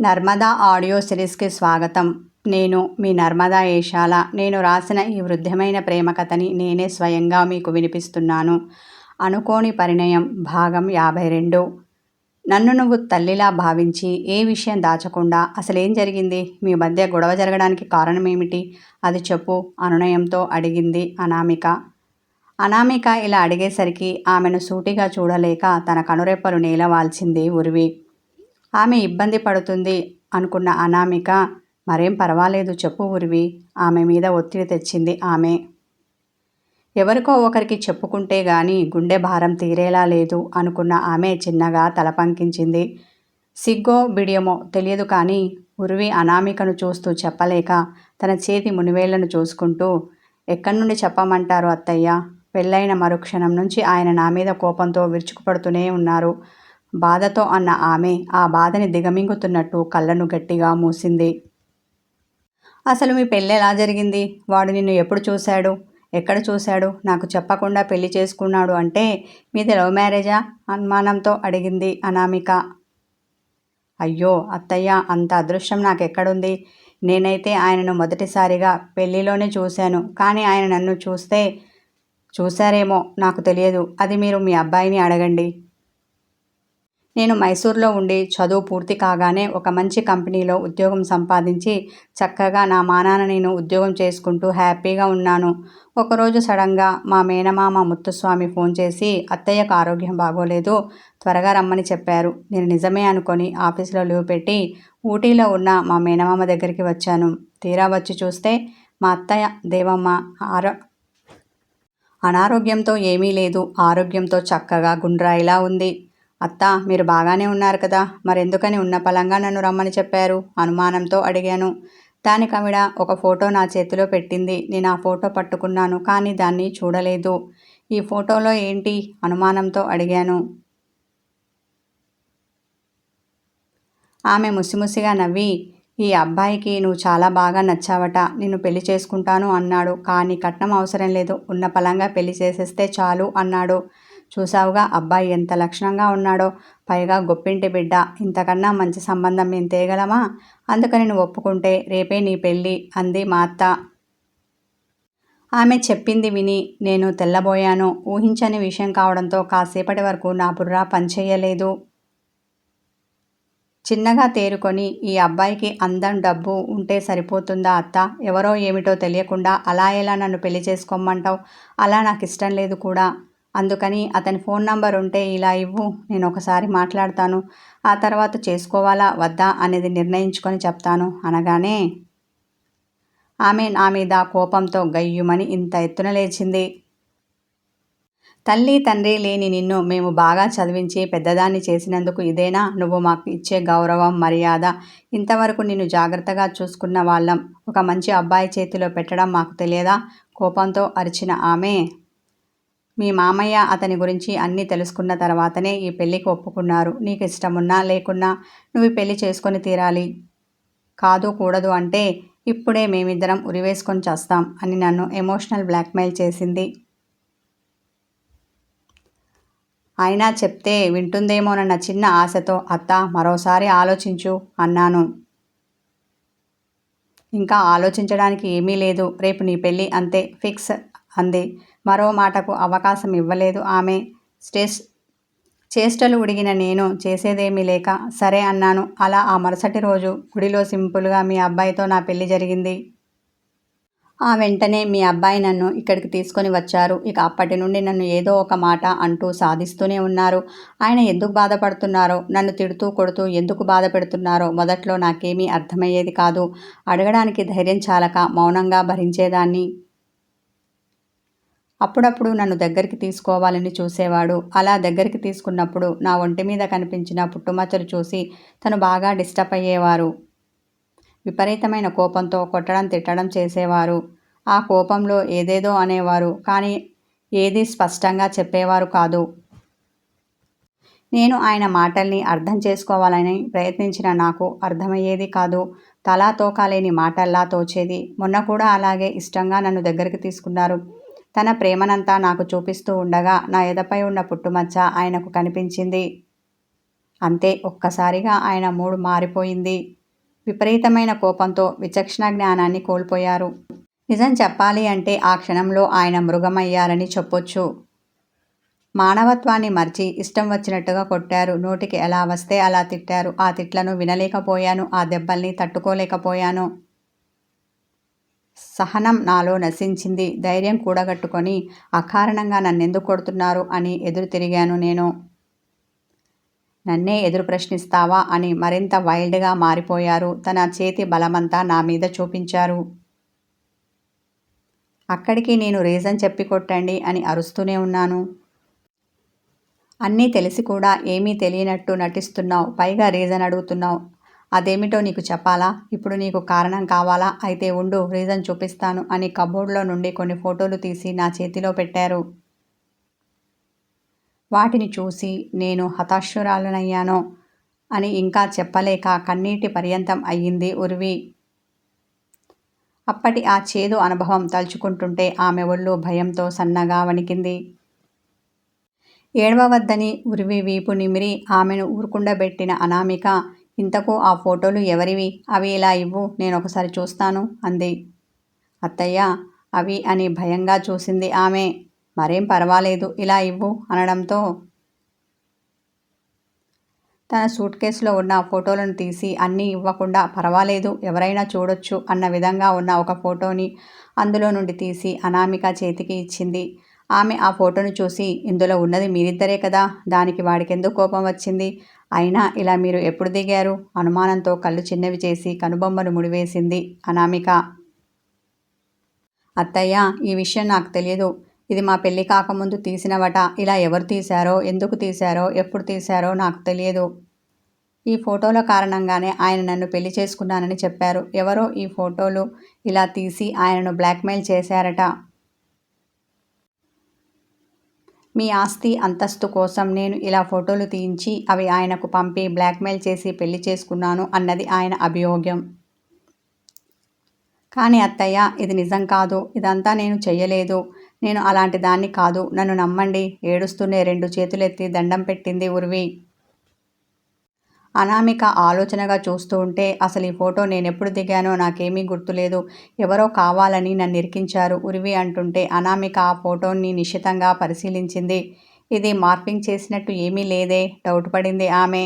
Narmada audio సిరీస్కి స్వాగతం. నేను మీ నర్మదా ఏషాల. నేను రాసిన ఈ వృద్ధమైన ప్రేమ కథని నేనే స్వయంగా మీకు వినిపిస్తున్నాను. అనుకోని పరిణయం భాగం యాభై రెండు. నన్ను నువ్వు తల్లిలా భావించి ఏ విషయం దాచకుండా అసలేం జరిగింది? మీ మధ్య గొడవ జరగడానికి కారణం ఏమిటి అది చెప్పు అనునయంతో అడిగింది అనామిక. అనామిక ఇలా అడిగేసరికి ఆమెను సూటిగా చూడలేక తన కనురెప్పలు నేలవాల్చింది ఉరివి. ఆమె ఇబ్బంది పడుతుంది అనుకున్న అనామిక మరేం పర్వాలేదు చెప్పు ఉరివి ఆమె మీద ఒత్తిడి తెచ్చింది ఆమె. ఎవరికో ఒకరికి చెప్పుకుంటే గాని గుండె భారం తీరేలా లేదు అనుకున్న ఆమె చిన్నగా తల పంకించింది. సిగ్గో బిడియమో తెలియదు కానీ ఉరివి అనామికను చూస్తూ చెప్పలేక తన చేతి మునివేళ్ళను చూసుకుంటూ ఎక్కడి నుండి చెప్పమంటారు అత్తయ్య? పెళ్ళైన మరుక్షణం నుంచి ఆయన నా మీద కోపంతో విరుచుకుపడుతూనే ఉన్నారు. బాధతో అన్న ఆమె ఆ బాధని దిగమింగుతున్నట్టు కళ్ళను గట్టిగా మూసింది. అసలు మీ పెళ్ళి ఎలా జరిగింది? వాడు నిన్ను ఎప్పుడు చూశాడు? ఎక్కడ చూశాడు? నాకు చెప్పకుండా పెళ్ళి చేసుకున్నాడు అంటే మీది లవ్ మ్యారేజా? అనుమానంతో అడిగింది అనామిక. అయ్యో అత్తయ్య అంత అదృష్టం నాకు ఎక్కడుంది నేనైతే ఆయనను మొదటిసారిగా పెళ్ళిలోనే చూశాను. కానీ ఆయన నన్ను చూస్తే చూశారేమో నాకు తెలియదు. అది మీరు మీ అబ్బాయిని అడగండి. నేను మైసూర్లో ఉండి చదువు పూర్తి కాగానే ఒక మంచి కంపెనీలో ఉద్యోగం సంపాదించి చక్కగా నా మానాన నేను ఉద్యోగం చేసుకుంటూ హ్యాపీగా ఉన్నాను. ఒకరోజు సడన్గా మా మేనమామ ముత్తుస్వామి ఫోన్ చేసి అత్తయ్యకు ఆరోగ్యం బాగోలేదు త్వరగా రమ్మని చెప్పారు. నేను నిజమే అనుకొని ఆఫీస్లో లీవ్ పెట్టి ఊటీలో ఉన్న మా మేనమామ దగ్గరికి వచ్చాను. తీరా వచ్చి చూస్తే మా అత్తయ్య దేవమ్మ ఆరో అనారోగ్యంతో ఏమీ లేదు. ఆరోగ్యంతో చక్కగా గుండ్రాయిలా ఉంది. అత్త మీరు బాగానే ఉన్నారు కదా. మరెందుకని ఉన్న పలంగా నన్ను రమ్మని చెప్పారు? అనుమానంతో అడిగాను. దానికి ఒక ఫోటో నా చేతిలో పెట్టింది. నేను ఆ ఫోటో పట్టుకున్నాను కానీ దాన్ని చూడలేదు. ఈ ఫోటోలో ఏంటి? అనుమానంతో అడిగాను. ఆమె ముసిముసిగా నవ్వి ఈ అబ్బాయికి నువ్వు చాలా బాగా నచ్చావట నిన్ను పెళ్ళి చేసుకుంటాను అన్నాడు. కానీ కట్నం అవసరం లేదు ఉన్న పలంగా పెళ్ళి చేసేస్తే చాలు అన్నాడు. చూసావుగా అబ్బాయి ఎంత లక్షణంగా ఉన్నాడో పైగా గొప్పింటి బిడ్డ. ఇంతకన్నా మంచి సంబంధం మేము తేగలమా? అందుకని నువ్వు ఒప్పుకుంటే రేపే నీ పెళ్ళి అంది మా అత్త ఆమె చెప్పింది విని నేను తెల్లబోయాను. ఊహించని విషయం కావడంతో కాసేపటి వరకు నా బుర్రా పనిచేయలేదు. చిన్నగా తేరుకొని ఈ అబ్బాయికి అందం డబ్బు ఉంటే సరిపోతుందా అత్త? ఎవరో ఏమిటో తెలియకుండా అలా ఎలా నన్ను పెళ్ళి చేసుకోమంటావు? అలా నాకు ఇష్టం లేదు కూడా. అందుకని అతని ఫోన్ నంబర్ ఉంటే ఇలా ఇవ్వు నేను ఒకసారి మాట్లాడతాను. ఆ తర్వాత చేసుకోవాలా వద్దా అనేది నిర్ణయించుకొని చెప్తాను అనగానే ఆమె నా మీద కోపంతో గయ్యుమని ఇంత ఎత్తున లేచింది. తల్లి తండ్రి లేని నిన్ను మేము బాగా చదివించి పెద్దదాన్ని చేసినందుకు ఇదేనా? నువ్వు మాకు ఇచ్చే గౌరవం మర్యాద ఇంతవరకు నిన్ను జాగ్రత్తగా చూసుకున్న వాళ్ళం. ఒక మంచి అబ్బాయి చేతిలో పెట్టడం మాకు తెలియదా? కోపంతో అరిచిన ఆమె మీ మామయ్య అతని గురించి అన్నీ తెలుసుకున్న తర్వాతనే ఈ పెళ్ళికి ఒప్పుకున్నారు. నీకు ఇష్టమున్నా లేకున్నా నువ్వు పెళ్ళి చేసుకొని తీరాలి. కాదు కూడదు అంటే ఇప్పుడే మేమిద్దరం ఉరివేసుకొని చేస్తాం అని నన్ను ఎమోషనల్ బ్లాక్మెయిల్ చేసింది. అయినా చెప్తే వింటుందేమోనన్న చిన్న ఆశతో అత్త మరోసారి ఆలోచించు అన్నాను. ఇంకా ఆలోచించడానికి ఏమీ లేదు. రేపు నీ పెళ్ళి అంతే ఫిక్స్ అంది. మరో మాటకు అవకాశం ఇవ్వలేదు. ఆమె స్టేస్ చేష్టలు ఉడిగిన నేను చేసేదేమీ లేక సరే అన్నాను. అలా ఆ మరుసటి రోజు గుడిలో సింపుల్గా మీ అబ్బాయితో నా పెళ్ళి జరిగింది. ఆ వెంటనే మీ అబ్బాయి నన్ను ఇక్కడికి తీసుకొని వచ్చారు. ఇక అప్పటి నుండి నన్ను ఏదో ఒక మాట అంటూ సాధిస్తూనే ఉన్నారు. ఆయన ఎందుకు బాధపడుతున్నారో నన్ను తిడుతూ కొడుతూ ఎందుకు బాధ పెడుతున్నారో మొదట్లో నాకేమీ అర్థమయ్యేది కాదు. అడగడానికి ధైర్యం చాలక మౌనంగా భరించేదాన్ని. అప్పుడప్పుడు నన్ను దగ్గరికి తీసుకోవాలని చూసేవాడు. అలా దగ్గరికి తీసుకున్నప్పుడు నా ఒంటి మీద కనిపించిన పుట్టుమచ్చలు చూసి తను బాగా డిస్టర్బ్ అయ్యేవారు. విపరీతమైన కోపంతో కొట్టడం తిట్టడం చేసేవారు. ఆ కోపంలో ఏదేదో అనేవారు కానీ ఏది స్పష్టంగా చెప్పేవారు కాదు. నేను ఆయన మాటల్ని అర్థం చేసుకోవాలని ప్రయత్నించిన నాకు అర్థమయ్యేది కాదు. తలా తోకాలేని మాటల్లా తోచేది. మొన్న కూడా అలాగే ఇష్టంగా నన్ను దగ్గరికి తీసుకున్నారు. తన ప్రేమనంతా నాకు చూపిస్తూ ఉండగా నా ఎదపై ఉన్న పుట్టుమచ్చ ఆయనకు కనిపించింది. అంతే ఒక్కసారిగా ఆయన మూడు మారిపోయింది. విపరీతమైన కోపంతో విచక్షణ జ్ఞానాన్ని కోల్పోయారు. నిజం చెప్పాలి అంటే ఆ క్షణంలో ఆయన మృగమయ్యారని చెప్పొచ్చు. మానవత్వాన్ని మర్చి ఇష్టం వచ్చినట్టుగా కొట్టారు. నోటికి ఎలా వస్తే అలా తిట్టారు. ఆ తిట్లను వినలేకపోయాను. ఆ దెబ్బల్ని తట్టుకోలేకపోయాను. సహనం నాలో నశించింది. ధైర్యం కూడగట్టుకొని అకారణంగా నన్నెందుకు కొడుతున్నారు అని ఎదురు తిరిగాను నేను. నన్నే ఎదురు ప్రశ్నిస్తావా అని మరింత వైల్డ్గా మారిపోయారు. తన చేతి బలమంతా నా మీద చూపించారు. అక్కడికి నేను రీజన్ చెప్పి కొట్టండి అని అరుస్తూనే ఉన్నాను. అన్నీ తెలిసి కూడా ఏమీ తెలియనట్టు నటిస్తున్నావు. పైగా రీజన్ అడుగుతున్నావు. అదేమిటో నీకు చెప్పాలా? ఇప్పుడు నీకు కారణం కావాలా? అయితే ఉండు రీజన్ చూపిస్తాను అని కబోర్డ్లో నుండి కొన్ని ఫోటోలు తీసి నా చేతిలో పెట్టారు. వాటిని చూసి నేను హతాశురాలనయ్యానో అని ఇంకా చెప్పలేక కన్నీటి పర్యంతం అయ్యింది ఉర్వి. అప్పటి ఆ చేదు అనుభవం తలుచుకుంటుంటే ఆమె ఒళ్ళు భయంతో సన్నగా వణికింది. ఏడవవద్దని ఉరివి వీపు నిమిరి ఆమెను ఊరుకుండబెట్టిన అనామిక ఇంతకు ఆ ఫోటోలు ఎవరివి? అవి ఇలా ఇవ్వు నేను ఒకసారి చూస్తాను అంది. అత్తయ్య అవి అని భయంగా చూసింది ఆమె. మరేం పర్వాలేదు ఇలా ఇవ్వు అనడంతో తన సూట్ కేసులో ఉన్న ఫోటోలను తీసి అన్నీ ఇవ్వకుండా పర్వాలేదు ఎవరైనా చూడొచ్చు అన్న విధంగా ఉన్న ఒక ఫోటోని అందులో నుండి తీసి అనామిక చేతికి ఇచ్చింది. ఆమె ఆ ఫోటోను చూసి ఇందులో ఉన్నది మీరిద్దరే కదా దానికి వాడికెందుకు కోపం వచ్చింది? అయినా ఇలా మీరు ఎప్పుడు దిగారు? అనుమానంతో కళ్ళు చిన్నవి చేసి కనుబొమ్మలు ముడివేసింది అనామిక. అత్తయ్య ఈ విషయం నాకు తెలియదు. ఇది మా పెళ్ళి కాకముందు తీసినవట. ఇలా ఎవరు తీశారో ఎందుకు తీశారో ఎప్పుడు తీశారో నాకు తెలియదు. ఈ ఫోటోల కారణంగానే ఆయన నన్ను పెళ్ళి చేసుకున్నానని చెప్పారు. ఎవరో ఈ ఫోటోలు ఇలా తీసి ఆయనను బ్లాక్మెయిల్ చేశారట. మీ ఆస్తి అంతస్తు కోసం నేను ఇలా ఫోటోలు తీయించి అవి ఆయనకు పంపి బ్లాక్మెయిల్ చేసి పెళ్ళి చేసుకున్నాను అన్నది ఆయన అభియోగ్యం. కానీ అత్తయ్య ఇది నిజం కాదు. ఇదంతా నేను చెయ్యలేదు. నేను అలాంటి దాన్ని కాదు. నన్ను నమ్మండి. ఏడుస్తూనే రెండు చేతులెత్తి దండం పెట్టింది ఉర్వి. అనామిక ఆలోచనగా చూస్తూ ఉంటే అసలు ఈ ఫోటో నేనెప్పుడు దిగానో నాకేమీ గుర్తులేదు. ఎవరో కావాలని నన్ను ఇరికించారు ఉరివి అంటుంటే అనామిక ఆ ఫోటోని నిశ్చితంగా పరిశీలించింది. ఇది మార్పింగ్ చేసినట్టు ఏమీ లేదే. డౌట్ పడింది ఆమె.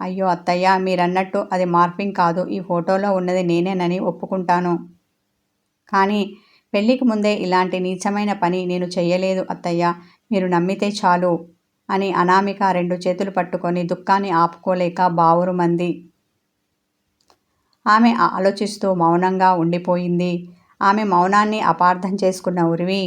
అయ్యో అత్తయ్య మీరన్నట్టు అది మార్పింగ్ కాదు. ఈ ఫోటోలో ఉన్నది నేనేనని ఒప్పుకుంటాను. కానీ పెళ్ళికి ముందే ఇలాంటి నీచమైన పని నేను చెయ్యలేదు అత్తయ్య. మీరు నమ్మితే చాలు. అని అనామిక రెండు చేతులు పట్టుకొని దుఃఖాన్ని ఆపుకోలేక బావురుమంది ఆమె ఆలోచిస్తూ మౌనంగా ఉండిపోయింది. ఆమె మౌనాన్ని అపార్థం చేసుకున్న ఉరివి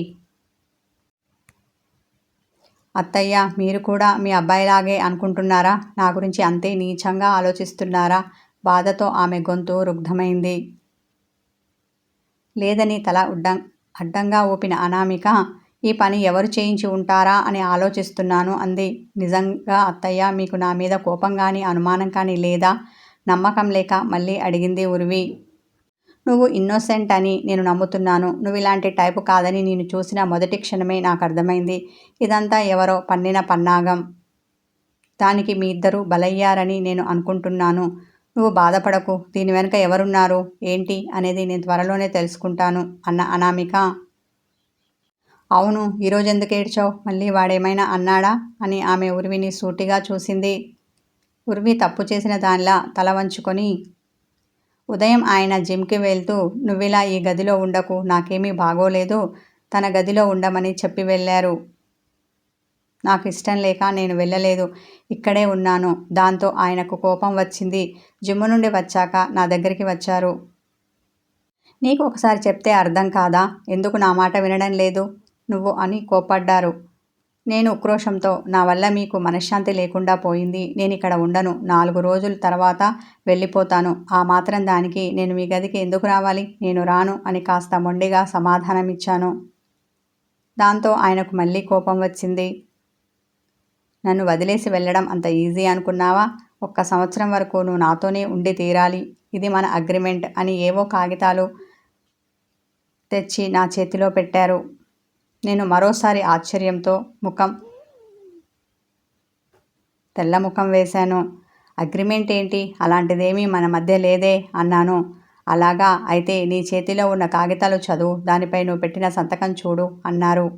అత్తయ్య మీరు కూడా మీ అబ్బాయిలాగే అనుకుంటున్నారా? నా గురించి అంతే నీచంగా ఆలోచిస్తున్నారా బాధతో ఆమె గొంతు రుగ్ధమైంది. లేదని తల ఉడ్డం అడ్డంగా ఊపిన అనామిక ఈ పని ఎవరు చేయించి ఉంటారా అని ఆలోచిస్తున్నాను అంది. నిజంగా అత్తయ్య మీకు నా మీద కోపం కానీ అనుమానం కానీ లేదా? నమ్మకం లేక మళ్ళీ అడిగింది ఉరివి. నువ్వు ఇన్నోసెంట్ అని నేను నమ్ముతున్నాను. నువ్వు ఇలాంటి టైపు కాదని నేను చూసిన మొదటి క్షణమే నాకు అర్థమైంది. ఇదంతా ఎవరో పన్నిన పన్నాగం. దానికి మీ ఇద్దరు బలయ్యారని నేను అనుకుంటున్నాను. నువ్వు బాధపడకు. దీని వెనుక ఎవరున్నారు? ఏంటి? అనేది నేను త్వరలోనే తెలుసుకుంటాను అన్న అనామిక. అవును ఈరోజు ఎందుకు ఏడ్చావు? మళ్ళీ వాడేమైనా అన్నాడా? అని ఆమె ఉర్విని సూటిగా చూసింది. ఉర్వి తప్పు చేసిన దానిలా తల వంచుకొని ఉదయం ఆయన జిమ్కి వెళ్తూ నువ్విలా ఈ గదిలో ఉండకు నాకేమీ బాగోలేదు తన గదిలో ఉండమని చెప్పి వెళ్ళారు. నాకు ఇష్టం లేక నేను వెళ్ళలేదు ఇక్కడే ఉన్నాను. దాంతో ఆయనకు కోపం వచ్చింది. జిమ్ము నుండి వచ్చాక నా దగ్గరికి వచ్చారు. నీకు ఒకసారి చెప్తే అర్థం కాదా? ఎందుకు నా మాట వినడం లేదు? నువ్వు అని కోపడ్డారు నేను ఉక్రోషంతో నా వల్ల మీకు మనశ్శాంతి లేకుండా పోయింది నేను ఇక్కడ ఉండను నాలుగు రోజుల తర్వాత వెళ్ళిపోతాను ఆ మాత్రం దానికి నేను మీ గదికి ఎందుకు రావాలి నేను రాను అని కాస్త మొండిగా సమాధానమిచ్చాను. దాంతో ఆయనకు మళ్ళీ కోపం వచ్చింది. నన్ను వదిలేసి వెళ్ళడం అంత ఈజీ అనుకున్నావా? ఒక్క సంవత్సరం వరకు నువ్వు నాతోనే ఉండి తీరాలి ఇది మన అగ్రిమెంట్ అని ఏవో కాగితాలు తెచ్చి నా చేతిలో పెట్టారు. నేను మరోసారి ఆశ్చర్యంతో ముఖం తెల్ల ముఖం వేశాను. అగ్రిమెంట్ ఏంటి? అలాంటిదేమీ మన మధ్య లేదే అన్నాను. అలాగా? అయితే నీ చేతిలో ఉన్న కాగితాలు చదువు దానిపై నువ్వు పెట్టిన సంతకం చూడు అన్నారు.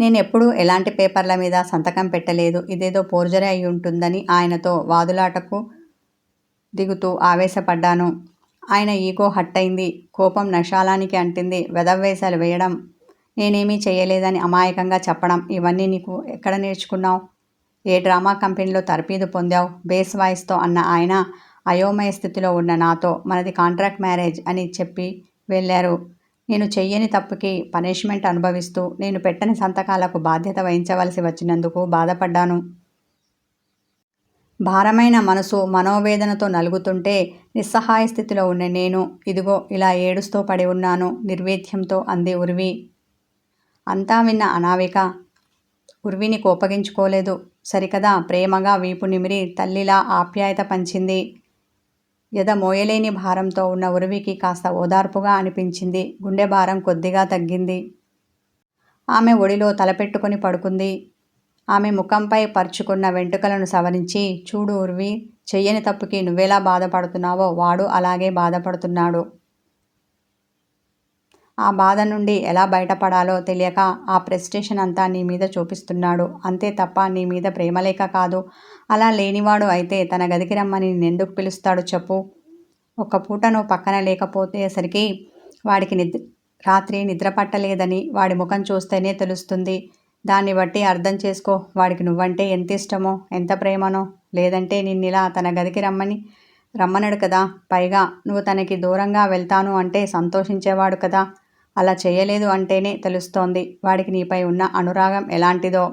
నేను ఎప్పుడూ ఎలాంటి పేపర్ల మీద సంతకం పెట్టలేదు. ఇదేదో పోర్జరీ అయి ఉంటుందని ఆయనతో వాదులాటకు దిగుతూ ఆవేశపడ్డాను. ఆయన ఈగో హట్టయింది కోపం నషాలానికి అంటింది. వెదవేశాలు వేయడం నేనేమీ చేయలేదని అమాయకంగా చెప్పడం ఇవన్నీ నీకు ఎక్కడ నేర్చుకున్నావు? ఏ డ్రామా కంపెనీలో తరపీదు పొందావు? బేస్ వాయిస్తో అన్న ఆయన అయోమయ స్థితిలో ఉన్న నాతో మనది కాంట్రాక్ట్ మ్యారేజ్ అని చెప్పి వెళ్ళారు. నేను చెయ్యని తప్పుకి పనిష్మెంట్ అనుభవిస్తూ నేను పెట్టని సంతకాలకు బాధ్యత వహించవలసి వచ్చినందుకు బాధపడ్డాను. భారమైన మనసు మనోవేదనతో నలుగుతుంటే నిస్సహాయ స్థితిలో ఉన్న నేను ఇదిగో ఇలా ఏడుస్తూ పడి ఉన్నాను నిర్వేద్యంతో అంది ఉరివి. అంతా విన్న అనావిక. ఉర్విని కోపగించుకోలేదు. సరికదా ప్రేమగా వీపు నిమిరి తల్లిలా ఆప్యాయత పంచింది. ఎద మోయలేని భారంతో ఉన్న ఉరివికి కాస్త ఓదార్పుగా అనిపించింది. గుండె భారం కొద్దిగా తగ్గింది. ఆమె ఒడిలో తలపెట్టుకుని పడుకుంది. ఆమె ముఖంపై పరుచుకున్న వెంట్రుకలను సవరించి చూడు ఉర్వి చెయ్యని తప్పుకి నువ్వెలా బాధపడుతున్నావో వాడు అలాగే బాధపడుతున్నాడు. ఆ బాధ నుండి ఎలా బయటపడాలో తెలియక ఆ ప్రెస్టేషన్ అంతా నీ మీద చూపిస్తున్నాడు. అంతే తప్ప నీ మీద ప్రేమలేక కాదు. అలా లేనివాడు అయితే తన గదికి రమ్మని నిన్నెందుకు పిలుస్తాడు చెప్పు. ఒక పూట నువ్వు పక్కన లేకపోతేసరికి వాడికి నిద్ర రాత్రి నిద్ర పట్టలేదని వాడి ముఖం చూస్తేనే తెలుస్తుంది. దాన్ని బట్టి అర్థం చేసుకో. వాడికి నువ్వంటే ఎంత ఇష్టమో ఎంత ప్రేమనో. లేదంటే నిన్నిలా తన గదికి రమ్మని రమ్మనడు కదా. పైగా నువ్వు తనకి దూరంగా వెళ్తాను అంటే సంతోషించేవాడు కదా. అలా చేయలేదు అంటేనే తెలుస్తోంది. వాడికి నీపై ఉన్న అనురాగం ఎలాంటిదో.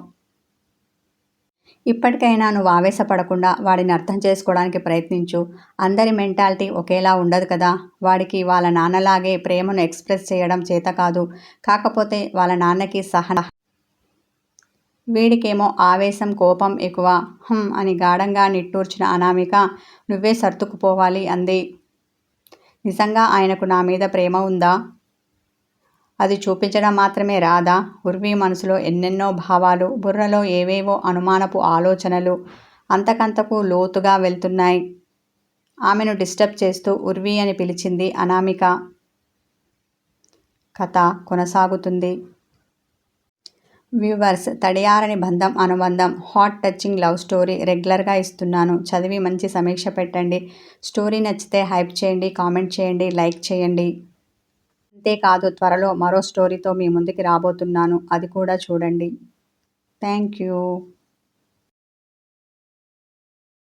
ఇప్పటికైనా నువ్వు ఆవేశపడకుండా వాడిని అర్థం చేసుకోవడానికి ప్రయత్నించు. అందరి మెంటాలిటీ ఒకేలా ఉండదు కదా. వాడికి వాళ్ళ నాన్నలాగే ప్రేమను ఎక్స్ప్రెస్ చేయడం చేత కాదు. కాకపోతే వాళ్ళ నాన్నకి సహన వీడికేమో ఆవేశం కోపం ఎక్కువ. హం అని గాఢంగా నిట్టూర్చిన అనామిక నువ్వే సర్దుకుపోవాలి అంది. నిజంగా ఆయనకు నా మీద ప్రేమ ఉందా? అది చూపించడం మాత్రమే రాదా? ఉర్వి మనసులో ఎన్నెన్నో భావాలు బుర్రలో ఏవేవో అనుమానపు ఆలోచనలు అంతకంతకు లోతుగా వెళ్తున్నాయి. ఆమెను డిస్టర్బ్ చేస్తూ ఉర్వి అని పిలిచింది అనామిక. కథ కొనసాగుతుంది. వ్యూవర్స్ తడియారని బంధం అనుబంధం హాట్ టచింగ్ లవ్ స్టోరీ రెగ్యులర్గా ఇస్తున్నాను. చదివి మంచి సమీక్ష పెట్టండి. స్టోరీ నచ్చితే హైప్ చేయండి కామెంట్ చేయండి లైక్ చేయండి. అంతేకాదు త్వరలో మరో స్టోరీతో మీ ముందుకి రాబోతున్నాను. అది కూడా చూడండి. Thank you